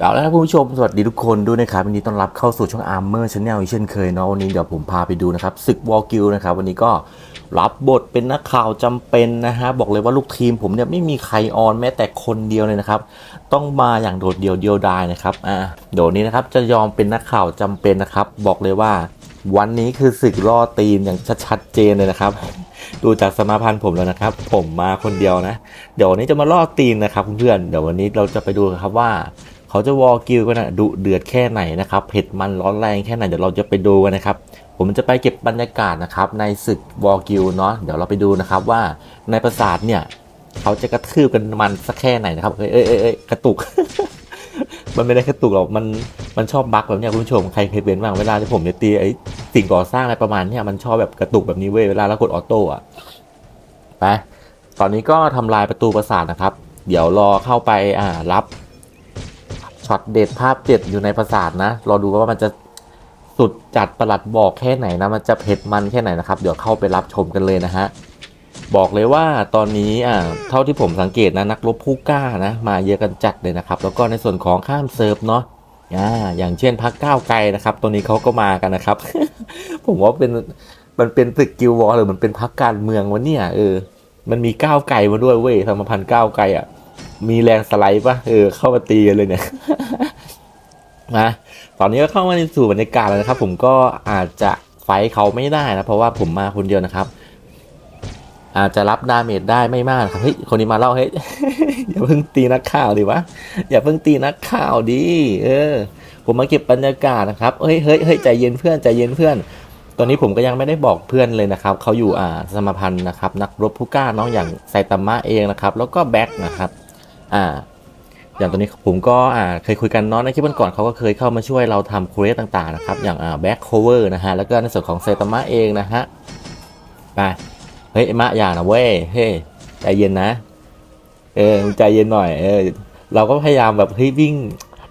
เอาละครับผู้ชมสวัสดีทุกคนด้วยนะครับวันนี้ต้อนรับเข้าสู่ช่อง Armor Channel อีกเช่นเคยเนาะวันนี้เดี๋ยวผมพาไปดูนะครับศึกวอลกิลนะครับวันนี้ก็รับบทเป็นนักข่าวจำเป็นนะฮะบอกเลยว่าลูกทีมผมเนี่ยไม่มีใครออนแม้แต่คนเดียวเลยนะครับ ต้องมาอย่างโดดเดี่ยวเดียวดายนะครับอ่าเดี๋ยวนี้นะครับจะยอมเป็นนักข่าวจำเป็นนะครับ บอกเลยว่า วันนี้คือศึกล่อตีมอย่างชัดเจนเลยนะครับดูจากสมาพันธ์ผมแล้วนะครับ ผมมาคนเดียวนะ เดี๋ยววันนี้จะมาล่อตีมนะครับเพื่อนๆเดี๋ยววันนี้เราจะไปดูครับว่า เขาจะวอลกิลกันนะดุเดือดแค่ไหนนะครับเผ็ดมันร้อนแรงแค่ไหนเดี๋ยวเราจะไปดูกันนะครับ ผมจะไปเก็บบรรยากาศนะครับในศึกวอลกิลเนาะเดี๋ยวเราไปดูนะครับว่าในปราสาทเนี่ยเขาจะกระทืบกันมันสักแค่ไหนนะครับเอ้ยเอ้ยเอ้ยกระตุก มันไม่ได้กระตุกหรอกมันมันชอบบั๊กแบบเนี้ยคุณผู้ชมใครเคยเป็นบ้างเวลาที่ผมจะตีไอ้สิ่งก่อสร้างอะไรประมาณเนี้ยมันชอบแบบกระตุกแบบนี้เว้ยเวลาเรากดออโต้อะไปตอนนี้ก็ทำลายประตูปราสาทนะครับ เดี๋ยวรอเข้าไปอ่ารับ ช็อตเด็ดภาพเด็ดอยู่ในปราสาทนะ รอดูว่ามันจะสุดจัดประหลัดบอกแค่ไหนนะ มันจะเผ็ดมันแค่ไหนนะครับ เดี๋ยวเข้าไปรับชมกันเลยนะฮะ บอกเลยว่าตอนนี้อ่าเท่าที่ผมสังเกตนะนักรบผู้กล้านะ มาเยอะกันจัดเลยนะครับ แล้วก็ในส่วนของข้ามเซิร์ฟเนาะอ่าอย่างเช่นพักก้าวไกลนะครับ ตัวนี้เขาก็มากันนะครับ ผมว่าเป็นมันเป็นตึกกิลวอลหรือมันเป็นพักการเมืองวะเนี่ยเออ มันมีก้าวไกลมาด้วยเว้ยธรรมพันธ์ก้าวไกลอะ มีแรงสไลด์ปะเออเข้ามาตีกันเลยเนี่ยนะตอนนี้ก็เข้ามาในสู่บรรยากาศแล้วนะครับ ผมก็อาจจะไฟท์เขาไม่ได้นะเพราะว่าผมมาคนเดียวนะครับ อาจจะรับดาเมจได้ไม่มากครับเฮ้ยคนนี้มาเล่าเฮ้ยอย่าเพิ่งตีนักข่าวดิวะอย่าเพิ่งตีนักข่าวดิเออ ผมมาเก็บบรรยากาศนะครับเฮ้ยเฮ้ยเฮ้ยใจเย็นเพื่อนใจเย็นเพื่อน ตอนนี้ผมก็ยังไม่ได้บอกเพื่อนเลยนะครับเขาอยู่อ่าสมพันธ์นะครับ นักรบผู้กล้าน้องอย่างไซตามะเองนะครับ แล้วก็แบ็คนะครับ อ่า อย่างตอนนี้ผมก็อ่าเคยคุยกันเนาะในคลิปก่อนๆเขาก็เคยเข้ามาช่วยเราทำคูเรสต่างๆนะครับ อย่างอ่าแบ็คโคเวอร์นะฮะ แล้วก็ในส่วนของเซตามะเองนะฮะ ไป เฮ้ยมะอย่านะเว้ย เฮ้ยใจเย็นนะ เออใจเย็นหน่อย เออ เราก็พยายามแบบเฮ้ยวิ่ง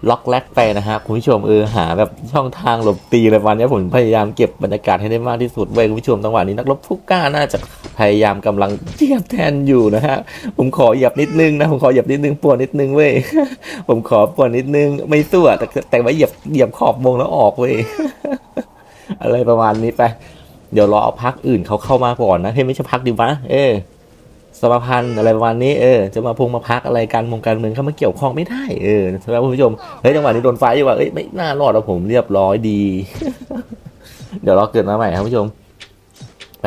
ล็อกแลกไปนะฮะคุณผู้ชมเออหาแบบช่องทางหลบตีอะไรประมาณนี้ผมพยายามเก็บบรรยากาศให้ได้มากที่สุดเว้ยคุณผู้ชมจังหวะนี้นักรบผู้กล้าน่าจะพยายามกำลังเทียบแทนอยู่นะฮะผมขอหยียบนิดนึงนะผมขอหยียบนิดนึงปวดนิดนึงเว้ยผมขอปวดนิดนึงไม่สู้แต่แต่ว่าหยียบหยียบขอบวงแล้วออกเว้ยอะไรประมาณนี้ไปเดี๋ยวรอเอาพักอื่นเขาเข้ามาก่อนนะเฮ้ยไม่ใช่พักดิวะเออ สมพันธ์อะไรประมาณนี้เออจะมาพงมาพักอะไรการมงการเมืองเข้ามาเกี่ยวข้องไม่ได้เออใช่ไหมคุณผู้ชมเฮ้ยจังหวะนี้โดนไฟอยู่ว่ะเอ้ยไม่น่ารอดแล้วผมเรียบร้อยดี เดี๋ยวรอเกิดมาใหม่ครับคุณผู้ชมไป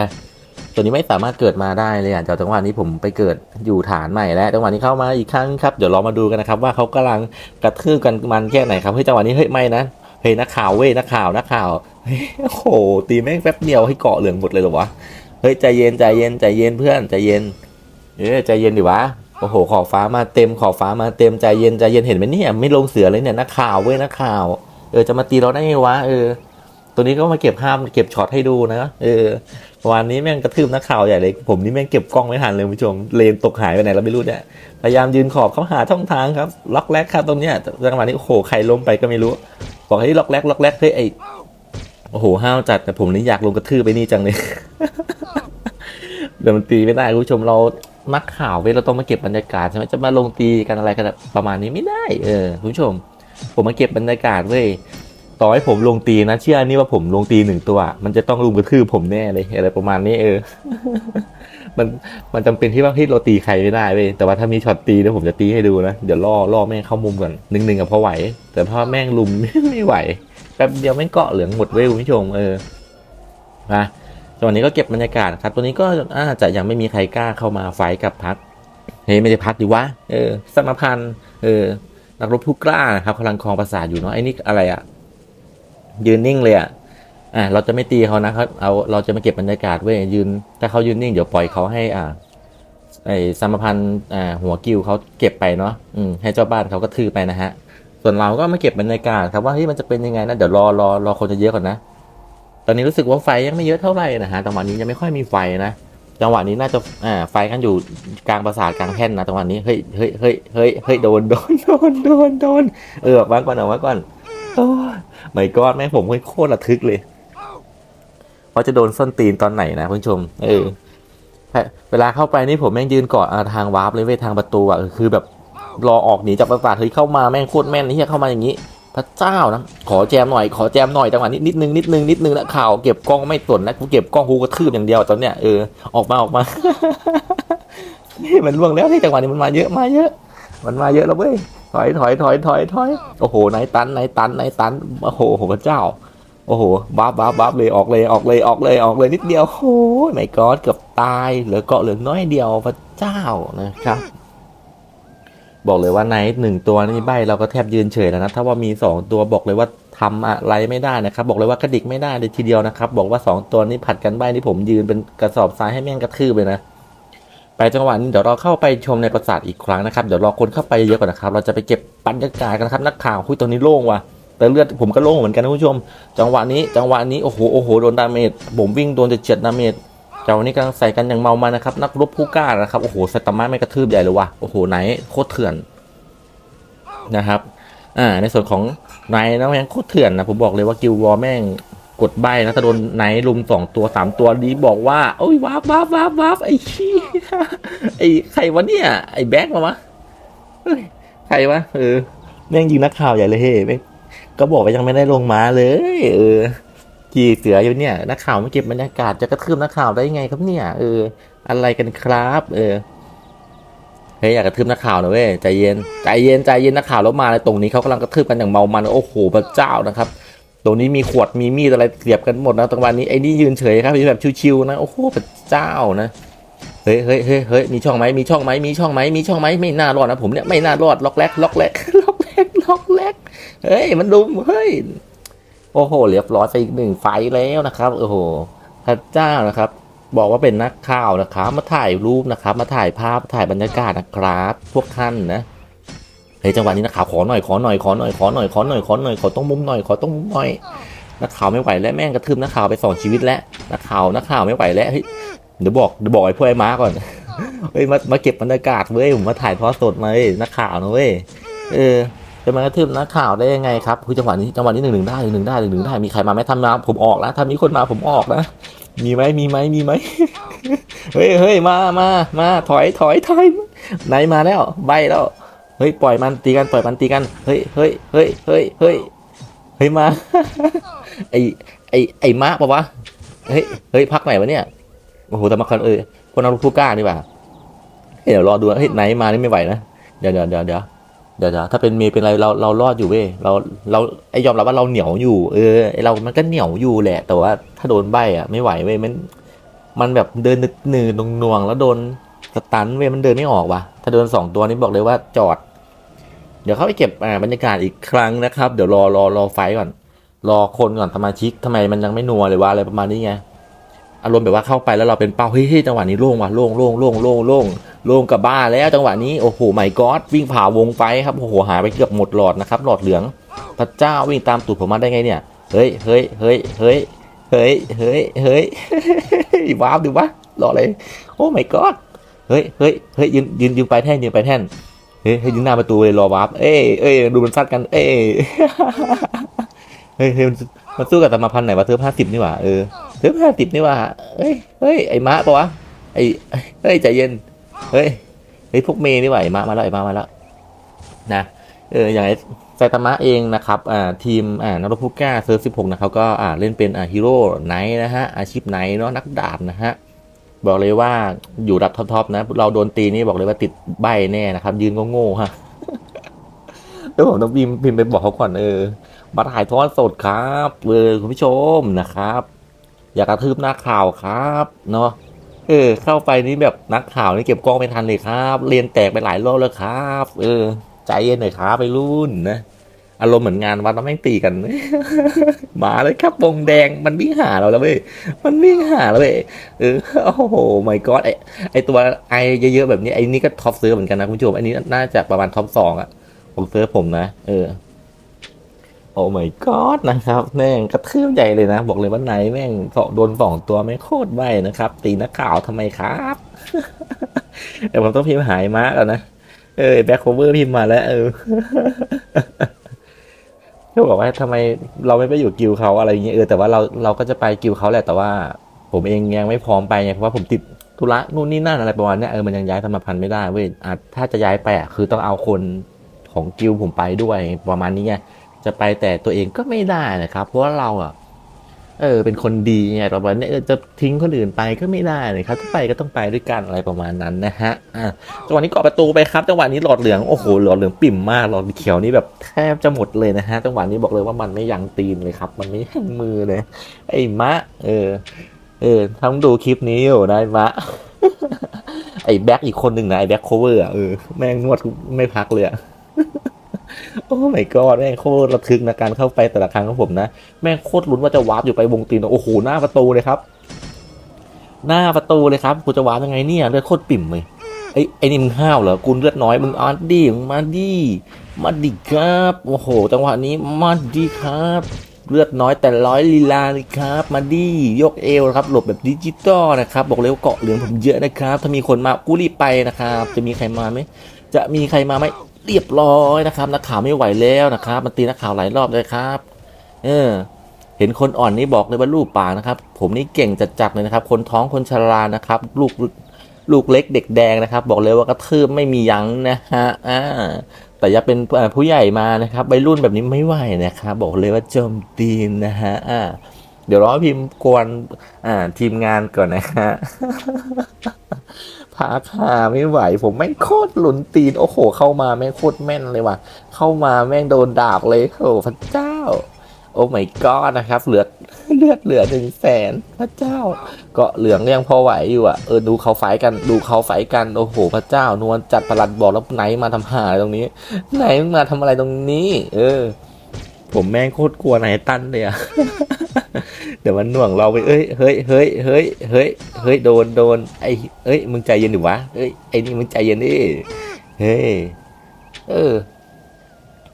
ตัวนี้ไม่สามารถเกิดมาได้เลยอะเดี๋ยวจังหวะนี้ผมไปเกิดอยู่ฐานใหม่แล้วจังหวะนี้เข้ามาอีกครั้งครับเดี๋ยวเรามาดูกันนะครับ ว่าเขากำลังกระทืบกันมันแค่ไหนครับเฮ้ยจังหวะนี้เฮ้ยไม่นะเฮ้ยนักข่าวเว้ยนักข่าวนักข่าวเฮ้ยโอ้โหตีแม่งแป๊บเดียวให้เกาะเหลืองหมดเลยหรอวะเฮ้ยใจเย็นใจเย็นใจเย็นเพื่อนใจเย็น เออใจเย็นดิวะโอ้โหขอบฟ้ามาเต็มขอบฟ้ามาเต็มใจเย็นใจเย็นเห็นไหมเนี่ยไม่ลงเสือเลยเนี่ยนักข่าวเว้ยนักข่าวเออจะมาตีเราได้ไงวะเออ ตัวนี้ก็มาเก็บภาพเก็บช็อตให้ดูนะเออวันนี้แม่งกระทืบนักข่าวใหญ่เลยผมนี่แม่งเก็บกล้องไม่ทันเลยคุณผู้ชมเลนตกหายไปไหนเราไม่รู้เนี่ยพยายามยืนขอบเขาหาช่องทางครับล็อกแรกครับตรงเนี้ยจังหวะนี้โอ้โหใครล้มไปก็ไม่รู้บอกให้ล็อกแรกล็อกแรกเฮ้ยไอโอ้โหห้าวจัดแต่ผมนี่อยากลงกระทืบไปนี่จังเลยเดี๋ยวมันตีไม่ได้คุณผู้ชมเรา นักข่าวเว้ยเราต้องมาเก็บบรรยากาศใช่ไหมจะมาลงตีกันอะไรกันประมาณนี้ไม่ได้เออคุณผู้ชม ผมมาเก็บบรรยากาศเว้ยต่อให้ผมลงตีนะ เชื่อนี่ว่าผมลงตีหนึ่งตัว มันจะต้องลุมกระทืบผมแน่เลยอะไรประมาณนี้เออ มันมันจำเป็นที่ว่าเฮ้ยเราตีใครไม่ได้เว้ยแต่ว่าถ้ามีช็อตตีเดี๋ยวผมจะตีให้ดูนะเดี๋ยวล่อล่อแม่งเข้ามุมก่อนหนึ่งหนึ่งกับพอไหว แต่ถ้าแม่งลุมไม่ไหวแป๊บเดียวแม่งเกาะเหลืองหมดเว้ยคุณผู้ชมเออมา ตอนนี้ก็เก็บบรรยากาศครับ ตัวนี้ก็อาจจะยังไม่มีใครกล้าเข้ามาไฟกับพักเฮ้ยไม่ได้พักดีวะเออสมพันธ์เออนักรบผู้กล้านะครับกำลังครองปราสาทอยู่เนาะไอ้นี่อะไรอะยืนนิ่งเลยอะอะเราจะไม่ตีเขานะครับเอาเราจะมาเก็บบรรยากาศเว้ยยืนถ้าเขายืนนิ่งเดี๋ยวปล่อยเขาให้อ่าไอ้สมพันธ์อ่าหัวกิวเขาเก็บไปเนาะอืมให้เจ้าบ้านเขาก็ทือไปนะฮะส่วนเราก็มาเก็บบรรยากาศครับว่าเฮ้ยมันจะเป็นยังไงนะเดี๋ยวรอรอรอคนจะเยอะก่อนนะ อนนี้รู้สึกว่าไฟยังไม่เยอะเท่าไหร่นะฮะจังหวะนี้ยังไม่ค่อยมีไฟนะจังหวะนี้น่าจะอ่าไฟกันอยู่กลางปราสาทกลางแท่นนะจังหวะนี้เฮ้ยเฮ้ยเฮ้ยเฮ้ยเฮ้ยโดนโดนโดนโดนโดนเออออกมาก่อนออกมาก่อนโอ้ยไม่กอดแม่งผมโคตรระทึกเลยว่าจะโดนส้นตีนตอนไหนนะคุณผู้ชม เออเวลาเข้าไปนี่ผมแม่งยืนกอ่าทางวาร์ปเลยเว้ยทางประตูอะคือแบบรอออกหนีจากปราสาทเฮ้ยเข้ามาแม่งโคตรแม่นไอ้เฮียเข้ามาอย่างนี้ พระเจ้านะ ขอแจมหน่อย ขอแจมหน่อยจังหวะนี้นิดนึงนิดนึงนิดนึงนะข่าวเก็บกล้องไม่สนนะกูเก็บกล้องกูกระทืบอย่างเดียวตอนเนี้ยเออออกมาออกมานี่มันล่วงแล้วที่จังหวะนี้มันมาเยอะมาเยอะ มันมาเยอะแล้วเว้ยถอยถอยถอยถอยถอยโอ้โหไหนตันไหนตันไหนตันโอ้โหพระเจ้า โอ้โหบัฟบัฟบัฟเลยออกเลยออกเลยออกเลยออกเลยนิดเดียวโอ้ยไม่กอดเกือบตายเหลือเกาะเหลือน้อยเดียวพระเจ้านะครับ บอกเลยว่าในหนึ่งตัวนี่ใบเราก็แทบยืนเฉยแล้วนะถ้าว่ามีสองตัวบอกเลยว่าทำอะไรไม่ได้นะครับ บอกเลยว่ากระดิกไม่ได้เลยทีเดียวนะครับ บอกว่าสองตัวนี้ผัดกันใบที่ผมยืนเป็นกระสอบทรายให้แม่งกระทืบเลยนะไปจังหวะนี้เดี๋ยวเราเข้าไปชมในปราสาทอีกครั้งนะครับเดี๋ยวรอคนเข้าไปเยอะก่อนนะครับเราจะไปเก็บบรรยากาศกันนะครับนักข่าวคุยตรงนี้โล่งว่ะแต่เลือดผมก็โล่งเหมือนกันนะคุณผู้ชม จังหวะนี้จังหวะนี้โอ้โหโอ้โหโดนดาเมจผมวิ่งโดนจะเจ็ดดาเมจ จังหวะนี้กำลังใส่กันอย่างเมามันนะครับ นักรบผู้กล้านะครับ โอ้โหสตามาไม่กระทืบใหญ่เลยว่ะโอ้โหไหนโคตรเถื่อนนะครับ อ่า ในส่วนของไนท์นะแม่งโคตรเถื่อนนะ ผมบอกเลยว่ากิลวอร์แม่งกดใบนะถ้าโดนไนท์ลุมสองตัวสามตัวดีบอกว่าโอ้ยว้าบว้าบว้าบว้าบไอ้ขี้ไอ้ใครวะเนี่ย ไอ้แบ็กมาวะใครวะเออแม่งยิงนักข่าวใหญ่เลยเฮ้แม่งก็บอกว่ายังไม่ได้ลงมาเลย เออ ขี่เสืออยู่เนี่ยนักข่าวไม่เก็บบรรยากาศจะกระทืบนักข่าวได้ยังไงครับเนี่ยเอออะไรกันครับ เออเฮ้ยอยากกระทืบนักข่าวนะเว้ยใจเย็นใจเย็นใจเย็นนักข่าวแล้วมาเลยตรงนี้เขากำลังกระทืบกันอย่างเมามันโอ้โหพระเจ้านะครับ ตรงนี้มีขวดมีมีดอะไรเสียบกันหมดนะตรงวันนี้ไอ้นี่ยืนเฉยครับแบบชิวๆนะโอ้โหพระเจ้านะเฮ้ยเฮ้ยเฮ้ยเฮ้ยมีช่องไหมมีช่องไหมมีช่องไหมมีช่องไหมไม่น่ารอดนะผมเนี่ยไม่น่ารอดล็อกแรกล็อกแรกล็อกแรกล็อกแรกเฮ้ยมันดุมเฮ้ย โอ้โหเรียบร้อยไปอีกหนึ่งไฟแล้วนะครับโอ้โหพระเจ้านะครับ บอกว่าเป็นนักข่าวนะครับ มาถ่ายรูปนะครับ มาถ่ายภาพถ่ายบรรยากาศนะครับ พวกท่านนะเฮ้ยจังหวะนี้นักข่าวขอหน่อยขอหน่อยขอหน่อยขอหน่อยขอหน่อยขอหน่อยขอต้องมุมหน่อยขอต้องมุมหน่อยนักข่าวไม่ไหวแล้วแม่งกระทืบนักข่าวไปสองชีวิตแล้วนักข่าวนักข่าวไม่ไหวแล้วเฮ้ยเดี๋ยวบอกเดี๋ยวบอกไอ้พวกไอ้ม้าก่อนเฮ้ยมามาเก็บบรรยากาศเว้ยผมมาถ่ายทอดสดมาเว้ยนักข่าวนะเว้ยเออ จะมากระทืบนักข่าวได้ยังไงครับคือจังหวะนี้จังหวะนี้หนึ่งหนึ่งได้หนึ่งหนึ่งได้หนึ่งหนึ่งได้มีใครมาไหมทำมาผมออกแล้วถ้ามีคนมาผมออกนะมีไหมมีไหมมีไหมเฮ้ยเฮ้ยมามามาถอยถอยถอยไหนมาแล้วใบแล้วเฮ้ยปล่อยมันตีกันปล่อยมันตีกันเฮ้ยเฮ้ยเฮ้ยเฮ้ยเฮ้ยเฮ้ยมาไอไอไอม้าปะวะเฮ้ยเฮ้ยพักไหนวะเนี่ยโอ้โหแต่มาคันเออคนเอาผู้กล้านี่ป่ะเดี๋ยวรอดูเฮ้ยไหนมานี่ไม่ไหวนะเดี๋ยวเดี๋ยวเดี๋ยว เดี๋ยวเดี๋ยวเดี๋ยวถ้าเป็นเมย์เป็นอะไรเราเรารอดอยู่เว้ยเราเราไอยอมรับว่าเราเหนียวอยู่ เออไอเรามันก็เหนียวอยู่แหละ แต่ว่าถ้าโดนใบอะไม่ไหวเว้ยมันมันแบบเดินนึกหนืนนวงแล้วโดนสตันเว้ยมันเดินไม่ออกว่ะถ้าเดินสองตัวนี้บอกเลยว่าจอด เดี๋ยวเข้าไปเก็บอ่าบรรยากาศอีกครั้งนะครับ เดี๋ยวรอรอรอไฟก่อน รอคนก่อนสมาชิกทำไมมันยังไม่นัวเลยวะอะไรประมาณนี้ไงอารมณ์แบบว่าเข้าไปแล้วเราเป็นเป้าเฮ้ยจังหวะนี้โล่งว่ะโล่งโล่งโล่งโล่งโล่ง ลงกับบ้าแล้วจังหวะนี้โอ้โหไม่กอดวิ่งผ่าวงไฟครับโอ้โหหายไปเกือบหมดหลอดนะครับหลอดเหลือง พระเจ้าวิ่งตามตูดผมมาได้ไงเนี่ยเฮ้ยเฮ้ยเฮ้ยเฮ้ยเฮ้ยเฮ้ยเฮ้ยว้าวดูวะหลอดเลยโอ้ไม่กอดเฮ้ยเฮ้ยเฮ้ยยืนยืนยืนไปแท่นยืนไปแท่นเฮ้ยยืนหน้าประตูเลยรอวาร์ปเอ้ยเอ้ยดูมันซัดกัน เอ้ยเฮ้ยเฮ้ยมันสู้กับตมาพันไหนวะเธอห้าสิบนี่หว่าเออเฮ้ยห้าสิบนี่ว่าเฮ้ยเฮ้ยไอ้ม้าปะวะไอ้เฮ้ยใจเย็น เฮ้ยเฮ้ยพวกเมย์นี่ไหวมามาแล้วไอ้มามาแล้วนะเอออย่างไอ้ไซตามะเองนะครับอ่าทีมอ่านารุพุก้าเซิร์ฟสิบหกนะเขาก็อ่าเล่นเป็นอ่าฮีโร่ไนท์นะฮะอาชีพไนท์เนาะนักดาบนะฮะบอกเลยว่าอยู่รับท็อปๆนะ เราโดนตีนี่บอกเลยว่าติดใบแน่นะครับ ยืนก็โง่ฮะแล้วผมต้องพิมพ์พิมพ์ไปบอกเขาก่อนเออมาถ่ายทอดสดครับเออคุณผู้ชมนะครับ อยากกระทืบหนักข่าวครับ เนาะ เออ เข้าไปนี่แบบนักข่าวนี่เก็บกล้องไม่ทันเลยครับ เรียนแตกไปหลายรอบแล้วครับ เออ ใจเย็นหน่อยครับไปรุ่นนะอารมณ์เหมือนงานวัดแล้วแม่งตีกัน มาเลยครับวงแดงมันวิ่งหาเราแล้วเว้ยมันวิ่งหาเราเว้ยเออโอ้โหไม่ก็ไอไอตัวไอเยอะๆแบบนี้ไอนี่ก็ท็อปเซิร์ฟเหมือนกันนะคุณผู้ชมอันนี้น่าจะประมาณท็อปสองอะของเซิร์ฟผมนะเออ โอ้ my god นะครับแม่งกระทืบใหญ่เลยนะ บอกเลยว่าไหนแม่งสองโดนสองตัวไม่โคตรไวนะครับ ตีนักข่าวทำไมครับเดี๋ยวผมต้องพิมพ์หายมาแล้วนะเออแบ็คโคเวอร์พิมพ์มาแล้ว เออเขาบอกว่าทำไมเราไม่ไปอยู่กิลเขาอะไรอย่างเงี้ยเออแต่ว่าเราเราก็จะไปกิลเขาแหละแต่ว่า ผมเองยังไม่พร้อมไปไงเพราะว่าผมติดธุระนู่นนี่นั่นอะไรประมาณเนี้ยเออมันยังย้ายสมพันธ์ไม่ได้เว้ยถ้าจะย้ายไปอะคือต้องเอาคนของกิลผมไปด้วยประมาณนี้ไง จะไปแต่ตัวเองก็ไม่ได้นะครับ เพราะว่าเราอะเออเป็นคนดีไงประมาณนี้จะทิ้งคนอื่นไปก็ไม่ได้เลยครับถ้าไปก็ต้องไปด้วยกันอะไรประมาณนั้นนะฮะอะจังหวะนี้เกาะประตูไปครับจังหวะนี้หลอดเหลืองโอ้โหหลอดเหลืองปิ่มมากหลอดเขียวนี่แบบแทบจะหมดเลยนะฮะจังหวะนี้บอกเลยว่ามันไม่ยั้งตีนเลยครับ มันไม่ยั้งมือเลย ไอ้มะ เออ เออทั้งดูคลิปนี้อยู่นะไอ้มะ ไอ้แบ็คอีกคนหนึ่งนะไอ้แบ็คโคเวอร์อะเออแม่งนวดไม่พักเลยอะ โอ้ my god แม่งโคตรระทึกนะการเข้าไปแต่ละครั้งของผมนะ แม่งโคตรลุ้นว่าจะวาร์ปอยู่ไปวงตีนโอ้โหหน้าประตูเลยครับ หน้าประตูเลยครับกูจะวาร์ปยังไงเนี่ยเลือดโคตรปิ่มเลยไอ้ไอ้นี่มึงห้าวเหรอกูเลือดน้อยมึงอาดิมึงมาดิมาดิครับโอ้โห จังหวะนี้มาดิครับ เลือดน้อยแต่ร้อยลีลาเลยครับ มาดิยกเอวครับ หลบแบบดิจิตอลนะครับ บอกเลยว่าเกาะเหลืองผมเยอะนะครับ ถ้ามีคนมากูรีบไปนะครับ จะมีใครมาไหมจะมีใครมาไหม เรียบร้อยนะครับนักข่าวไม่ไหวแล้วนะครับ มันตีนักข่าวหลายรอบเลยครับ เออ เห็นคนอ่อนนี่บอกเลยว่าลูกป่ากนะครับ ผมนี่เก่งจัดๆเลยนะครับ คนท้องคนชรานะครับ ลูกลูกเล็กเด็กแดงนะครับ บอกเลยว่ากระทืบไม่มียั้งนะฮะอ่าแต่อย่าเป็นผู้ใหญ่มานะครับวัยรุ่นแบบนี้ไม่ไหวนะครับ บอกเลยว่าโจมตีนนะฮะอ่าเดี๋ยวรอพิมพ์กวนอ่าทีมงานก่อนนะฮะ พาคาไม่ไหว ผมแม่งโคตรหลุนตีน โอ้โห เข้ามาแม่งโคตรแม่นเลยว่ะ เข้ามาแม่งโดนดาบเลยโอ้พระเจ้า โอ้ my god นะครับ เหลือเลือดเหลือหนึ่งแสนพระเจ้าก็เหลืองยังพอไหวอยู่อะเออดูเขาไฟกันดูเขาไฟกันโอ้โห พระเจ้านวลจัดประหลัดบอกแล้วไหนมาทำหาตรงนี้ ไหนมึงมาทำอะไรตรงนี้ เออ ผมแม่งโคตรกลัวไหนตันเลยอะเดี๋ยวมันหน่วงเราไปเอ้ยเฮ้ยเฮ้ยเฮ้ยเฮ้ยเฮ้ยโดนโดนไอ้เอ้ยมึงใจเย็นดิวะเอ้ยไอ้นี่มึงใจเย็นดิเฮ้ยเออ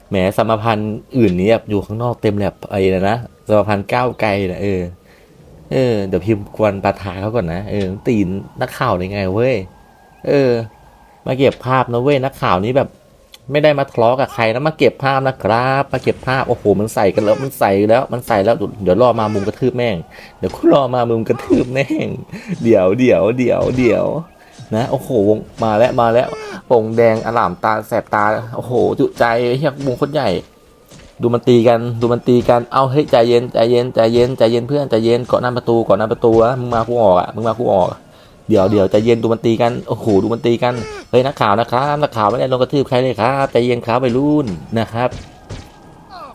แหมสมพันธ์อื่นนี้แบบอยู่ข้างนอกเต็มเลยแบบไอ้นะนะสมพันธ์ก้าวไกลนะเออเออเดี๋ยวพิมพ์กวนประธานเขาก่อนนะเออตีนนักข่าวได้ไงเว้ยเออ มาเก็บภาพนะเว้ยนักข่าวนี้แบบ ไม่ได้มาทะเลาะกับใครนะมาเก็บภาพนะครับมาเก็บภาพโอ้โหมันใส่กันแล้วมันใส่แล้วมันใส่แล้วเดี๋ยวรอมามุมกระทืบแม่งเดี๋ยวกูรอมามุมกระทืบแม่งเดี๋ยวเดี๋ยวเดี๋ยวเดี๋ยวนะโอ้โหวงมาแล้วมาแล้ววงแดงอลามตาแสบตาโอ้โห จุใจเฮียวงคตรใหญ่ ดูมันตีกันดูมันตีกันเอาเฮ้ยใจเย็นใจเย็นใจเย็นใจเย็นเพื่อนใจเย็นเกาะหน้าประตูเกาะหน้าประตูอะมึงมากูออกอะมึงมากูออกอะ เดี๋ยวเดี๋ยวใจเย็นดูมันตีกันโอ้โหดูมันตีกันเฮ้ยนักข่าวนะครับนักข่าวไม่ได้ลงกระทืบใครเลยครับใจเย็นครับไปรุ่นนะครับ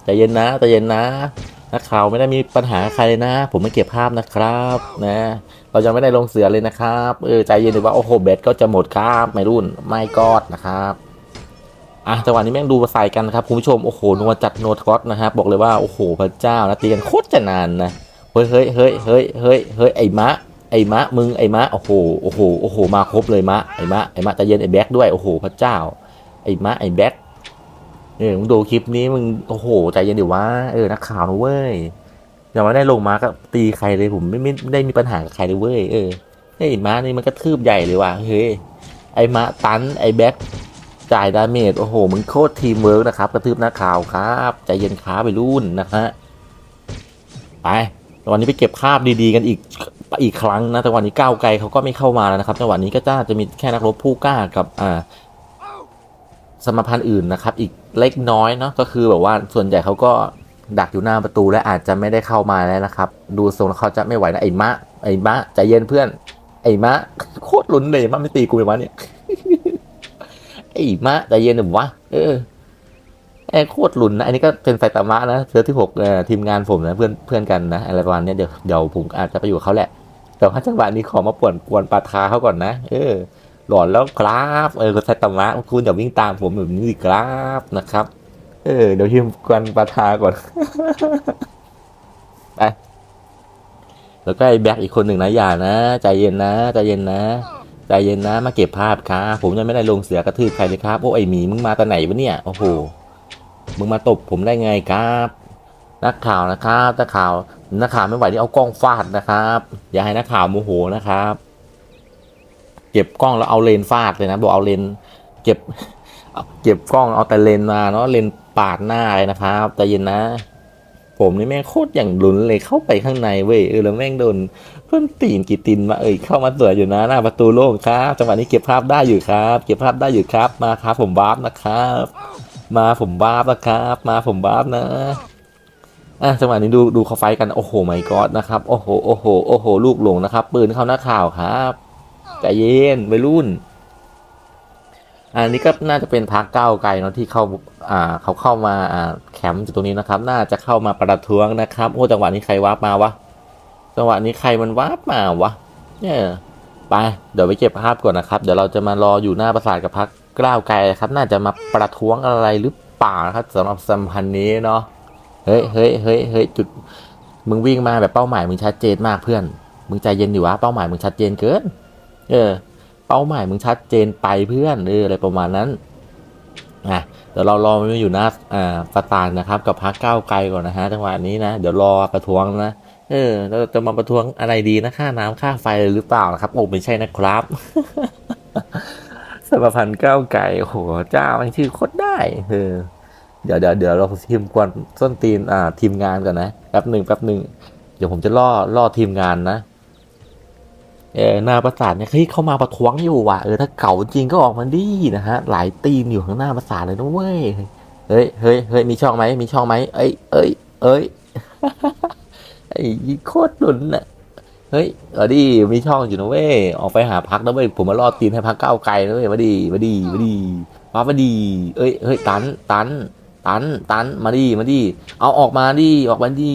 ใจเย็นนะใจเย็นนะนักข่าวไม่ได้มีปัญหาใครเลยนะ ผมไม่เก็บภาพนะครับนะ เรายังไม่ได้ลงเสือเลยนะครับเออใจเย็นดีว่าโอ้โหเบสก็จะหมดครับไม่รุ่นไม่กอดนะครับอะจังหวะนี้แม่งดูใส่กันนะครับคุณผู้ชมโอ้โหนัวจัดโนทอสนะครับบอกเลยว่าโอ้โหพระเจ้านะตีกันโคตรจะนานนะเฮ้ยเฮ้ยเฮ้ยเฮ้ยเฮ้ยเฮ้ยไอ้มะ ไอ้มะมึงไอ้มะโอ้โหโอ้โหโอ้โหมาครบเลยมะไอ้มะไอ้มะใจเย็นไอ้แบ็คด้วยโอ้โหพระเจ้า ไอ้มะไอ้แบ็คเออมึงดูคลิปนี้มึงโอ้โหใจเย็นดิวะเออนักข่าวนะเว้ยอย่ามาได้ลงมาก็ตีใครเลยผมไม่ไม่ได้มีปัญหากับใครเลยเว้ยเออไอ้มะนี่มันก็ทืบใหญ่เลยว่ะเฮ้ยไอ้มะตันไอ้แบ็คจ่ายดาเมจโอ้โหมึงโคตรทีมเวิร์กนะครับ กระทืบนักข่าวครับใจเย็นขาไปรุ่นนะฮะไปวันนี้ไปเก็บภาพดีๆกันอีก อีกครั้งนะแต่วันนี้ก้าวไกลเขาก็ไม่เข้ามาแล้วนะครับจังหวะนี้ก็จะจะมีแค่นักรบผู้กล้ากับอ่าสมพันธ์อื่นนะครับ อีกเล็กน้อยเนาะก็คือแบบว่าส่วนใหญ่เขาก็ดักอยู่หน้าประตูและอาจจะไม่ได้เข้ามาแล้วนะครับ ดูทรงเขาจะไม่ไหวนะไอ้มะ ไอ้มะใจเย็นเพื่อน ไอ้มะโคตรลุ้นเลยมะไม่ตีกูเลยวะเนี่ยไอ้มะใจเย็นหนึ่งวะเออไอ้โคตรลุ้นนะอันนี้ก็เป็นไซตามะนะเสือที่หกทีมงานผมนะเพื่อนเพื่อนกันนะอะไรประมาณนี้เดี๋ยวเดี๋ยวผมอาจจะไปอยู่กับเขาแหละ แต่ว่าจังหวะนี้ขอมาป่วนกวนปาทาเขาก่อนนะ เออ หลอนแล้วครับเออคุณไซตามะคุณอย่าวิ่งตามผมแบบนี้สิครับนะครับ เออ เดี๋ยวพิมกวนปาทาก่อนไปแล้วก็ไอ้แบ็คอีกคนหนึ่งนะอย่านะใจเย็นนะใจเย็นนะใจเย็นนะมาเก็บภาพครับผมยังไม่ได้ลงเสือกระทืบใครเลยครับโอ้ไอหมีมึงมาตอนไหนวะเนี่ยโอ้โหมึงมาตบผมได้ไงครับ นักข่าวนะครับนักข่าว นักข่าวไม่ไหวที่เอากล้องฟาดนะครับ อย่าให้นักข่าวโมโหนะครับ เก็บกล้องแล้วเอาเลนฟาดเลยนะ บอกเอาเลนเก็บเก็บกล้องเอาแต่เลนมาเนาะเลนปาดหน้าเลยนะครับใจเย็นนะ ผมนี่แม่งโคตรอย่างหลุนเลยเข้าไปข้างในเว้ยเออแล้วแม่งโดนเพื่อนตีนกี่ตินมาเอ้ยเข้ามาสวยอยู่นะหน้าประตูโล่งครับจังหวะนี้เก็บภาพได้อยู่ครับ เก็บภาพได้อยู่ครับมาครับผมวาร์ปนะครับ มาผมวาร์ปนะครับ มาผมวาร์ปนะ อะจังหวะนี้ดูดูเขาไฟกันโอ้โหไม่กอดนะครับโอ้โหโอ้โหโอ้โหลูกหลงนะครับ ปืนเข้าหน้าข่าวครับใจเย็นวัยรุ่น อันนี้ก็น่าจะเป็นพักเก้าไกลเนาะที่เข้าอ่าเขาเข้ามาอ่าแคมป์อยู่ตรงนี้นะครับ น่าจะเข้ามาประท้วงนะครับโอ้จังหวะนี้ใครวาร์ปมาวะจังหวะนี้ใครมันวาร์ปมาวะเนี่ยไปเดี๋ยวไปเก็บภาพก่อนนะครับ เดี๋ยวเราจะมารออยู่หน้าปราสาทกับพักเก้าไกลครับ น่าจะมาประท้วงอะไรหรือเปล่านะครับสำหรับสัมพันธ์นี้เนาะ เฮ้ยเฮ้ยเฮ้ยเฮ้ยจุด มึงวิ่งมาแบบเป้าหมายมึงชัดเจนมากเพื่อน มึงใจเย็นดิวะ เป้าหมายมึงชัดเจนเกิน เออ เป้าหมายมึงชัดเจนไปเพื่อนเอออะไรประมาณนั้น อะ เดี๋ยวเรารอมันอยู่หน้าอ่าประธานนะครับ กับพักก้าวไกลก่อนนะฮะจังหวะนี้นะ เดี๋ยวรอประท้วงนะ เออเราจะมาประท้วงอะไรดีนะ ค่าน้ำค่าไฟหรือเปล่านะครับ โอ้ไม่ใช่นะครับสมพันธ์ก้าวไก่โอ้โหเจ้ามันชื่อโคตรได้เออ เดี๋ยวเดี๋ยวเดี๋ยวเราทีมกวนส้นตีนอ่าทีมงานก่อนนะแป๊บหนึ่งแป๊บหนึ่งเดี๋ยวผมจะล่อล่อทีมงานนะเออหน้าประสาทเนี่ยเฮ้ยเข้ามาประท้วงอยู่ว่ะเออถ้าเก่าจริงก็ออกมาดีนะฮะ หลายตีนอยู่ข้างหน้าประสาทเลยนะเว้ยเฮ้ยเฮ้ยเฮ้ยมีช่องไหมมีช่องไหมเอ้ยเอ้ยเอ้ยไอ้โคตรหลุนน่ะเฮ้ยเออดีมีช่องอยู่นะเว้ยออกไปหาพักนะเว้ยผมมาล่อตีนให้พักก้าวไกลนะเว้ยมาดีมาดีมาดีมาดี เอ้ยเฮ้ยตันตัน ตันตันมาดีมาดีเอาออกมาดีออกมาดี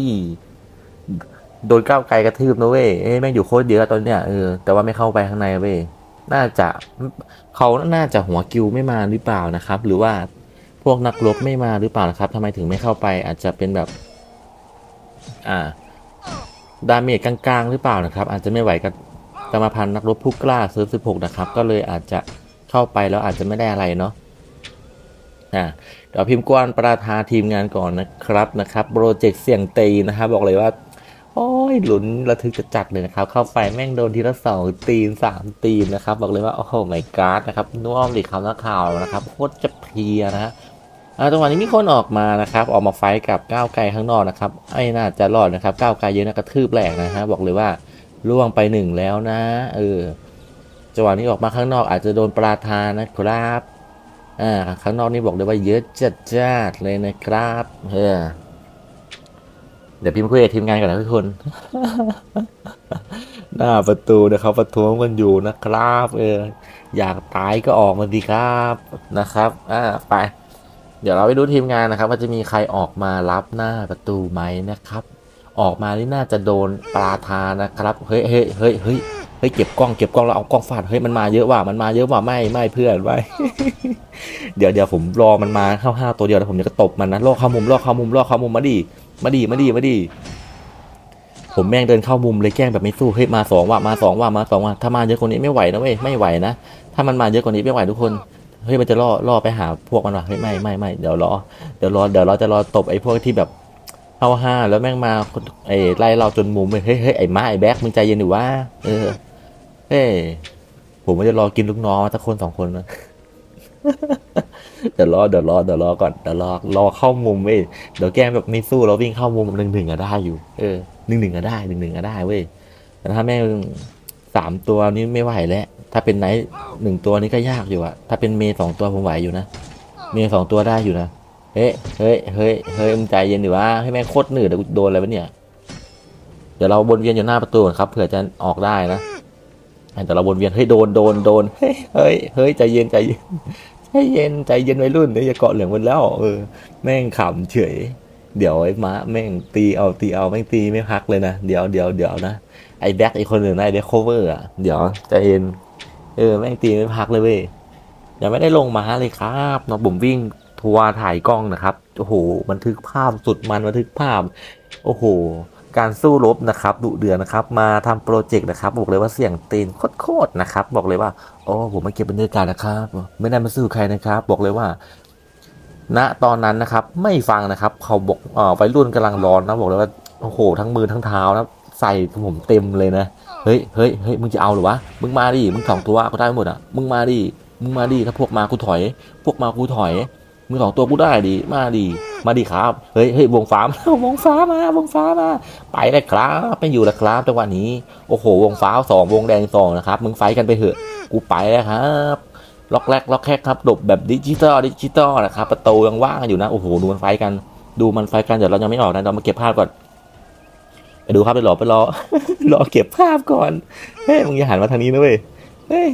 โดนก้าวไกลกระทืบนะเว้ยเอ้แม่งอยู่โคตรเยอะตอนเนี้ยเออแต่ว่าไม่เข้าไปข้างในเว้ยน่าจะเขาน่าจะหัวกิวไม่มาหรือเปล่านะครับ หรือว่าพวกนักรบไม่มาหรือเปล่านะครับทำไมถึงไม่เข้าไปอาจจะเป็นแบบ อ่า ดาเมจกลางๆ หรือเปล่านะครับ อาจจะไม่ไหวกับกรรมพันธ์นักรบผู้กล้าเซิร์ฟ16นะครับ ก็เลยอาจจะเข้าไปแล้วอาจจะไม่ได้อะไรเนาะอ่าเดี๋ยวพิมพ์กวนประธานทีมงานก่อนนะครับนะครับโปรเจกต์เสี่ยงตีนะครับบอกเลยว่า โอ้ยหลุนระทึกจะจัดเลยนะครับ เข้าไปแม่งโดนทีละสองตีนสามตีนนะครับ บอกเลยว่า โอ้โหไม่การ์ดนะครับน่วมดิคำนักข่าวนะครับโคตรจะเพลียนะฮะจังหวะนี้มีคนออกมานะครับ ออกมาไฟกับก้าวไกลข้างนอกนะครับไอ้น่าจะรอดนะครับก้าวไกลเยอะนะกระทืบแหลกนะฮะบอกเลยว่าล่วงไปหนึ่งแล้วนะ เออจังหวะนี้ออกมาข้างนอกอาจจะโดนปราทานนะครับ อ่าข้างนอกนี่บอกเลยว่าเยอะจัดจ้าดเลยนะครับเออเดี๋ยวพิมพ์คุยกับทีมงานก่อนนะทุกคน หน้าประตูเดี๋ยวเขาประท้วงกันอยู่นะครับ เออ อยากตายก็ออกมาดีครับนะครับ อ่าไป เดี๋ยวเราไปดูทีมงานนะครับ ว่าจะมีใครออกมารับหน้าประตูไหมนะครับ ออกมานี่น่าจะโดนปลาทานนะครับ เฮ้ยเฮ้ยเฮ้ยเฮ้ย เฮ้ยเก็บกล้องเก็บกล้องแล้วเอากล้องฟาดเฮ้ยมันมาเยอะว่ะมันมาเยอะว่ะไม่ไม่เพื่อนไว้เดี๋ยวเดี๋ยวผมรอมันมาเข้าห้าตัวเดียวแล้วผมจะตบมันนะล่อเข้ามุมล่อเข้ามุมล่อเข้ามุมมาดิมาดิมาดิมาดิผมแม่งเดินเข้ามุมเลยแกล้งแบบไม่สู้เฮ้ยมาสองว่ะมาสองว่ะมาสองว่ะถ้ามาเยอะกว่านี้ไม่ไหวนะเว้ยไม่ไหวนะถ้ามันมาเยอะกว่านี้ไม่ไหวทุกคนเฮ้ยมันจะล่อล่อไปหาพวกมันว่ะเฮ้ยไม่ไม่ไม่เดี๋ยวรอเดี๋ยวรอเดี๋ยวเราจะรอตบไอ้พวกที่แบบเข้าห้าแล้วแม่งมาไอ้ไล่เราจนมุมเลยเฮ้ยเฮ้ยไอ้ม้าไอ้แบ็คมึงใจเย็นดิวะเออ เฮ้ผมมันจะรอกินลูกน้องสักคนสองคนนะเดี๋ยวรอเดี๋ยวรอเดี๋ยวรอก่อนเดี๋ยวรอรอเข้ามุมเว้ยเดี๋ยวแกล้งแบบไม่สู้เราวิ่งเข้ามุมหนึ่งหนึ่งอะได้อยู่ เออหนึ่งหนึ่งอะได้หนึ่งหนึ่งอะได้เว้ยแต่ถ้าแม่งสามตัวนี้ไม่ไหวแล้วถ้าเป็นไนท์หนึ่งตัวนี้ก็ยากอยู่อะถ้าเป็นเมย์สองตัวผมไหวอยู่นะเมย์สองตัวได้อยู่นะเฮ้ยเฮ้ยเฮ้ยเฮ้ยมึงใจเย็นดิวะให้แม่โคตรเหนืดเดี๋ยวโดนอะไรวะเนี่ยเดี๋ยวเราวนเวียนอยู่หน้าประตูก่อนครับเผื่อจะออกได้นะ แต่เราวนเวียนเฮ้ยโดนโดนโดนเฮ้ยเฮ้ยเฮ้ยใจเย็นใจเย็นใจเย็นใจเย็นวัยรุ่นเดี๋ยอย่าเกาะเหลืองมันแล้วเออแม่งขำเฉย เดี๋ยวไอ้ม้าแม่งตีเอาตีเอาแม่งตีไม่พักเลยนะเดี๋ยวเดี๋ยวเดี๋ยวนะไอ้แบ็คไอ้คนหนึ่งนะไอ้เดคโคเวอร์อะเดี๋ยวใจเย็นเออแม่งตีไม่พักเลยเว้ยยังไม่ได้ลงมาเลยครับเนาะผมวิ่งทัวร์ถ่ายกล้องนะครับโอ้โหบันทึกภาพสุดมันบันทึกภาพ โอ้โห การสู้รบนะครับดุเดือดนะครับ มาทำโปรเจกต์นะครับ บอกเลยว่าเสี่ยงตีนโคตรๆนะครับ บอกเลยว่าโอ้ผมไมาเก็บบรรยากาศนะครับ ไม่ได้มาสู้ใครนะครับ บอกเลยว่าณตอนนั้นนะครับ ไม่ฟังนะครับ เขาบอกเออวัยรุ่นกำลังร้อนนะบอกเลยว่าโอ้โหทั้งมือทั้งเท้านะใส่ผมเต็มเลยนะเฮ้ยเฮ้ยเฮ้ยมึงจะเอาหรือวะมึงมาดิมึงสองตัวก็ได้หมดอะมึงมาดิมึงมาดิถ้าพวกมากูถอย พวกมากูถอย มึงสองตัวกูได้ดี มาดี มาดีครับ เฮ้ยเฮ้ยวงฟ้ามาวงฟ้ามาวงฟ้ามา ไปเลยครับไม่อยู่แล้วครับจังหวะนี้ โอ้โห วงฟ้าสองวงแดงสองนะครับ มึงไฟกันไปเถอะ กูไปแล้วครับล็อกแรกล็อกแคกครับดบแบบดิจิตอลดิจิตอลนะครับประตูยังว่างอยู่นะโอ้โหดูมันไฟกัน ดูมันไฟกันเดี๋ยวเรายังไม่ออกนะเรามาเก็บภาพก่อนไปดูครับไปรอไปรอรอเก็บภาพก่อนเฮ้ยมึงอย่าหันมาทางนี้นะเว้ยเฮ้ย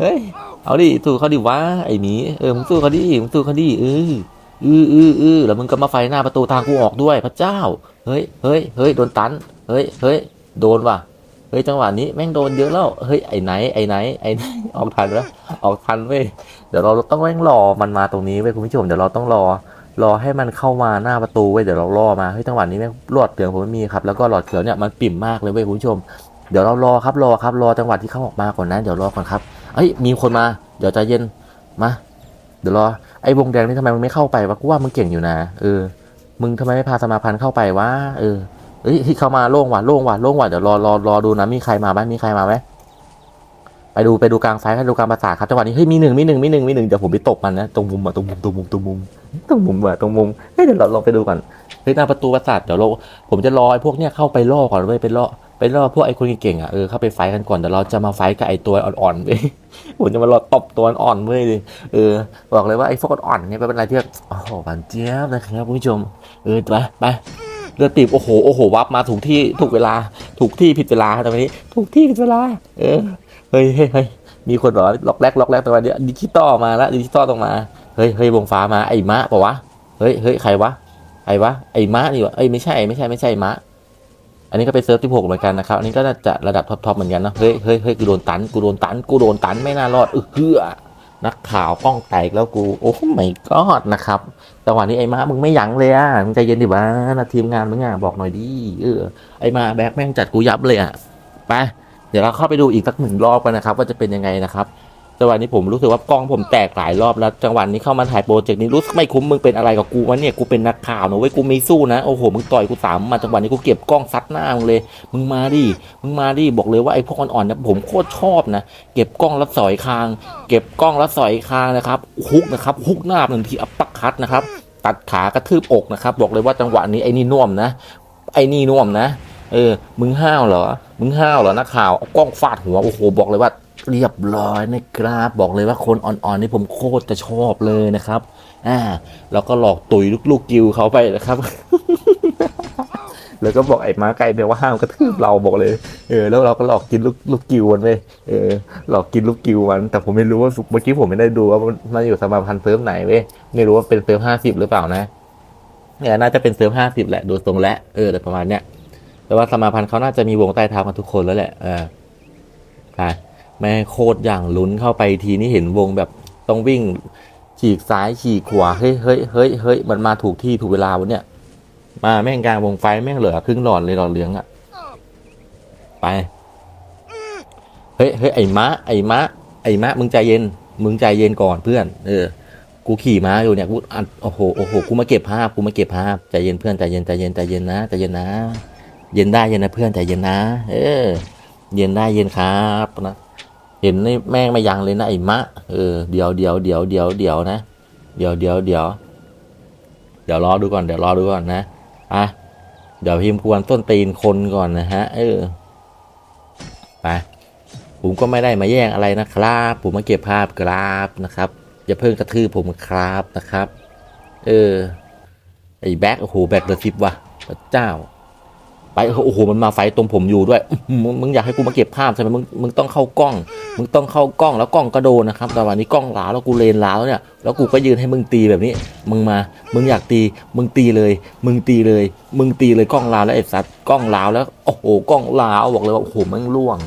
เฮ้ย เอาดิสู้เขาดิวะไอ้หมีเออมึงสู้เขาดิมึงสู้เขาดิเออเออเออเอแล้วมึงก็มาไฟหน้าประตูทางกูออกด้วยพระเจ้า เฮ้ยเฮ้ยเฮ้ยโดนตัน เฮ้ยเฮ้ยโดนว่ะเฮ้ยจังหวะนี้แม่งโดนเยอะแล้วเฮ้ยไอ้ไหนไอ้ไหนไอ้ไหนออกทันแล้วออกทันเว้ยเดี๋ยวเราต้องแม่งรอมันมาตรงนี้เว้ยคุณผู้ชมเดี๋ยวเราต้องรอรอให้มันเข้ามาหน้าประตูเว้ยเดี๋ยวเราล่อมาเฮ้ยจังหวะนี้แม่งหลอดเหลืองผมไม่มีครับแล้วก็หลอดเขียวเนี่ยมันปิ่มมากเลยเว้ยคุณผู้ชม เดี๋ยวเรารอครับรอครับรอจังหวะที่เขาออกมาก่อนนะเดี๋ยวรอก่อนครับ เอ้ยมีคนมา เดี๋ยวใจเย็นมาเดี๋ยวรอไอ้วงแดงนี่ทำไมมึงไม่เข้าไปวะกูว่ามึงเก่งอยู่นะเออ มึงทำไมไม่พาสมาพันธ์เข้าไปวะเออเฮ้ยเข้ามาโล่งว่ะโล่งว่ะโล่งว่ะเดี๋ยวรอรอรอดูนะมีใครมาไหมมีใครมาไหมไปดูไปดูกลางไฟไปดูกลางประสาครับจังหวะนี้เฮ้ยมีหนึ่งมีหนึ่งมีหนึ่งมีหนึ่งเดี๋ยวผมไปตบมันนะตรงมุมอะตรงมุมตรงมุมตรงมุมตรงมุมว่ะตรงมุมเฮ้ยเดี๋ยวเราลองไปดูก่อนเฮ้ยหน้าประตูปราสาทเดี๋ยวเราผมจะรอไอ้พวกเนี้ยเข้าไปล่อก่อนเว้ยไปล่อ ไปล่อพวกไอ้คนเก่งๆอะเออเข้าไปไฟกันก่อนเดี๋ยวเราจะมาไฟกับไอ้ตัวอ่อนๆเว้ยผมจะมารอตบตัวอ่อนเว้ยเออบอกเลยว่าไอ้พวกอ่อนๆเนี่ยเป็นอะไรที่แบบโอ้โหบานเจี๊ยบนะครับคุณผู้ชมเออไปไปเรือตีบโอ้โหโอ้โหวับมาถูกที่ถูกเวลา ถูกที่ผิดเวลาตอนนี้ถูกที่ผิดเวลา เออเฮ้ยเฮ้ยมีคนบอกว่าล็อกแรกล็อกแรกตอนนี้ดิจิตอลมาแล้วดิจิตอลต้องมาเฮ้ยเฮ้ยวงฟ้ามาไอ้มะปะวะเฮ้ยเฮ้ยใครวะใครวะไอ้ม้านี่วะเอ้ยไม่ใช่ไม่ใช่ไม่ใช่ม้า อันนี้ก็เป็นเซิร์ฟที่หกเหมือนกันนะครับ อันนี้ก็จะระดับท็อปๆเหมือนกันนะ เฮ้ยเฮ้ยเฮ้ยกูโดนตัน กูโดนตัน กูโดนตันไม่น่ารอดเออเฮือนักข่าวป้องแตกแล้วกู โอ้ไม่กอดนะครับจังหวะนี้ไอ้มามึงไม่ยั้งเลยอะ มึงใจเย็นดิวะนะทีมงานมึงอะบอกหน่อยดิ เออ ไอ้มาแบ็คแม่งจัดกูยับเลยอะ ไป เดี๋ยวเราเข้าไปดูอีกสักหนึ่งรอบกันนะครับ ว่าจะเป็นยังไงนะครับ จังหวะนี้ผมรู้สึกว่ากล้องผมแตกหลายรอบแล้วจังหวะนี้เข้ามาถ่ายโปรเจกต์นี้รู้สึกไม่คุ้มมึงเป็นอะไรกับกูวะเนี่ยกูเป็นนักข่าวนะเว้ยกูไม่สู้นะโอ้โหมึงต่อยกูสามมาจังหวะนี้กูเก็บกล้องซัดหน้ามึงเลย มึงมาดิมึงมาดิบอกเลยว่าไอ้พวกอ่อนๆเนี่ยผมโคตรชอบนะ เก็บกล้องแล้วสอยคาง เก็บกล้องแล้วสอยคางนะครับฮุกนะครับฮุกหน้าหนึ่งทีอัปปักคัดนะครับตัดขากระทืบอกนะครับบอกเลยว่าจังหวะนี้ไอ้นี่น่วมนะ ไอ้นี่น่วมนะ เออ มึงห้าวเหรอ มึงห้าวเหรอนักข่าวเอากล้องฟาดหัวโอ้โหบอกเลยว่า เรียบร้อยนะครับบอกเลยว่าคนอ่อนๆนี่ผมโคตรจะชอบเลยนะครับอ่าแล้วก็หลอกตุยลูกๆกิวเขาไปนะครับ แล้วก็บอกไอ้ม้าไก่เนี่ยว่าห้ามกระทืบเราบอกเลย เออ แล้วเราก็หลอกกินลูกลูกกิวมันไปเออ หลอกกินลูกกิวมัน แต่ผมไม่รู้ว่าเมื่อกี้ผมไม่ได้ดูว่ามันอยู่สมาพันธ์เซิร์ฟไหนเว้ยไม่รู้ว่าเป็นเซิร์ฟห้าสิบหรือเปล่านะเนี่ยน่าจะเป็นเซิร์ฟห้าสิบแหละดูทรงแล้วเออแต่ประมาณเนี้ยแต่ว่าสมาพันธ์เขาน่าจะมีวงใต้เท้ากันทุกคนแล้วแหละเออไป แม่โคตรอย่างลุ้นเข้าไปทีนี้เห็นวงแบบต้องวิ่ง ฉีกซ้ายฉีกขวาเฮ้ยเฮ้ยเฮ้ยเฮ้ยมันมาถูกที่ถูกเวลาวะเนี่ยมาแม่งกลางวงไฟแม่งเหลือครึ่งหลอดเลยหลอดเหลืองอะไปเฮ้ยเฮ้ยไอ้ม้าไอ้ม้าไอ้ม้ามึงใจเย็น มึงใจเย็นก่อนเพื่อน เออ กูขี่ม้าอยู่เนี่ยกูอัดโอ้โหโอ้โหกูมาเก็บภาพกูมาเก็บภาพใจเย็นเพื่อนใจเย็นใจเย็นใจเย็นนะใจเย็นนะ เย็นได้เย็นนะเพื่อนใจเย็นนะ เออ เย็นได้เย็นครับนะ เห็นนี่แม่งไม่ยังเลยนะไอ้มะ เออเดี๋ยวเดี๋ยวเดี๋ยวเดี๋ยวเดี๋ยวนะ เดี๋ยวเดี๋ยวเดี๋ยวเดี๋ยวรอดูก่อนเดี๋ยวรอดูก่อนนะอะเดี๋ยวพิมพ์ควรต้นตีนคนก่อนนะฮะ เออไปผมก็ไม่ได้มาแย่งอะไรนะครับ ผมมาเก็บภาพกราฟนะครับอย่าเพิ่งกระทืบผมครับนะครับ เออไอ้แบ็คโอ้โหแบ็คเดอะซิปว่ะพระเจ้า ไปโอ้โหมันมาไฟตรงผมอยู่ด้วยมึงมึงอยากให้กูมาเก็บภาพใช่ไหมมึงมึงต้องเข้ากล้อง มึงต้องเข้ากล้องแล้วกล้องก็โดนนะครับแต่วันนี้กล้องล้าวแล้วกูเลนล้าวเนี่ยแล้วกูก็ยืนให้มึงตีแบบนี้ มึงมา มึงอยากตี มึงตีเลย มึงตีเลย มึงตีเลยกล้องล้าวแล้วไอ้สัตว์กล้องล้าวแล้วโอ้โหกล้องล้าวบอกเลยว่าโอ้โหมึงล่วง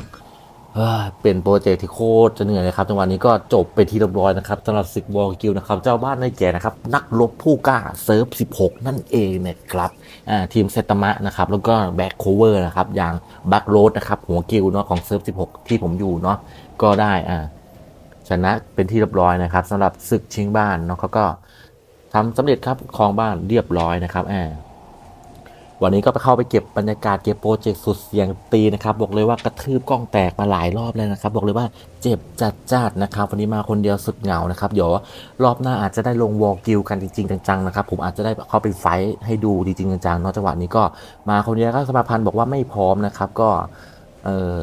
เป็นโปรเจกต์ที่โคตรจะเหนื่อยเลยครับจังหวะนี้ก็จบไปที่เรียบร้อยนะครับสำหรับศึกวอลกิลนะครับ เจ้าบ้านในแก่นะครับ นักรบผู้กล้าเซิร์ฟ 16 นั่นเองนะครับทีมเซตมะนะครับ แล้วก็แบ็คโคเวอร์นะครับ อย่างบัคโรดนะครับ หัวกิลเนาะของเซิร์ฟ 16 ที่ผมอยู่เนาะก็ได้อ่าชนะเป็นที่เรียบร้อยนะครับสำหรับศึกชิงบ้านเนาะเขาก็ทำสำเร็จครับครองบ้านเรียบร้อยนะครับอ่า วันนี้ก็ไปเข้าไปเก็บบรรยากาศเก็บโปรเจกต์สุดเสียงตีนะครับบอกเลยว่ากระทืบกล้องแตกมาหลายรอบแล้วนะครับบอกเลยว่าเจ็บจัดจัดนะครับวันนี้มาคนเดียวสุดเหงานะครับเดี๋ยวรอบหน้าอาจจะได้ลงวอลกิลกันจริงๆจังๆนะครับผมอาจจะได้เข้าไปไฟท์ให้ดูจริงๆจังๆเนอกจังหวะนี้ก็มาคนเดียวก็สมาพันธ์บอกว่าไม่พร้อมนะครับก็เออ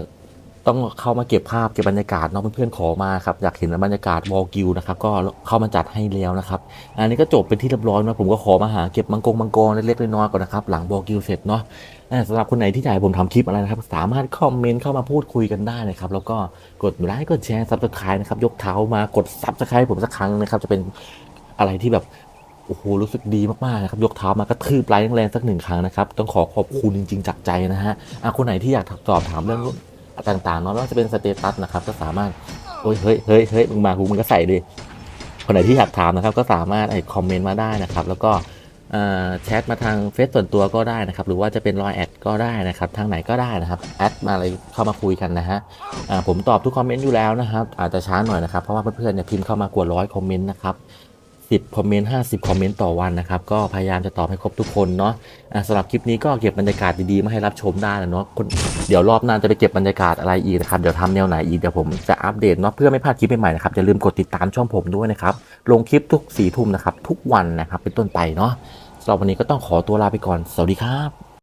ต้องเข้ามาเก็บภาพเก็บบรรยากาศน้องเพื่อนๆขอมาครับอยากเห็นบรรยากาศวอลกิวนะครับก็เข้ามาจัดให้แล้วนะครับอันนี้ก็จบเป็นที่เรียบร้อยนะผมก็ขอมาหาเก็บมังกรมังกรเล็กๆน้อยๆก่อนนะครับหลังวอลกิวเสร็จเนาะสำหรับคนไหนที่อยากให้ผมทำคลิปอะไรนะครับสามารถคอมเมนต์เข้ามาพูดคุยกันได้นะครับแล้วก็กดไลค์กดแชร์ซับสไครต์นะครับยกเท้ามากดซับสไครต์ผมสักครั้งนะครับจะเป็นอะไรที่แบบโอ้โห รู้สึกดีมาก ๆ นะครับ ยกเท้ามากระทืบไลค์แรงๆสักหนึ่งครั้งนะครับ ต้องขอขอบคุณจริง ๆ จากใจนะฮะอะคนไหนที่อยากสอบถามเรื่อง ต่างๆเนาะไม่ว่าจะเป็นสเตตัสนะครับก็สามารถโอ้ยเฮ้ยเฮ้ยเฮ้ยมึงมากูมึงก็ใส่ดิคนไหนที่อยากถามนะครับก็สามารถไอ้คอมเมนต์มาได้นะครับ แล้วก็แชทมาทางเฟซส่วนตัวก็ได้นะครับ หรือว่าจะเป็นรอยแอดก็ได้นะครับทางไหนก็ได้นะครับแอดมาอะไรเข้ามาคุยกันนะฮะผมตอบทุกคอมเมนต์อยู่แล้วนะครับอาจจะช้าหน่อยนะครับเพราะว่าเพื่อนๆเนี่ยพิมพ์เข้ามากว่าร้อยคอมเมนต์นะครับ 10 คอมเมนต์ 50 คอมเมนต์ต่อวันนะครับ ก็พยายามจะตอบให้ครบทุกคนเนาะะสำหรับคลิปนี้ก็เก็บบรรยากาศดีๆ มาให้รับชมได้นะเนาะเดี๋ยวรอบหน้าจะไปเก็บบรรยากาศอะไรอีกนะครับ เดี๋ยวทำแนวไหนอีก เดี๋ยวผมจะอัปเดตเนาะเพื่อไม่พลาดคลิปใหม่ๆนะครับ อย่าลืมกดติดตามช่องผมด้วยนะครับ ลงคลิปทุกสี่ทุ่มนะครับ ทุกวันนะครับ เป็นต้นไปเนาะสำหรับวันนี้ก็ต้องขอตัวลาไปก่อน สวัสดีครับ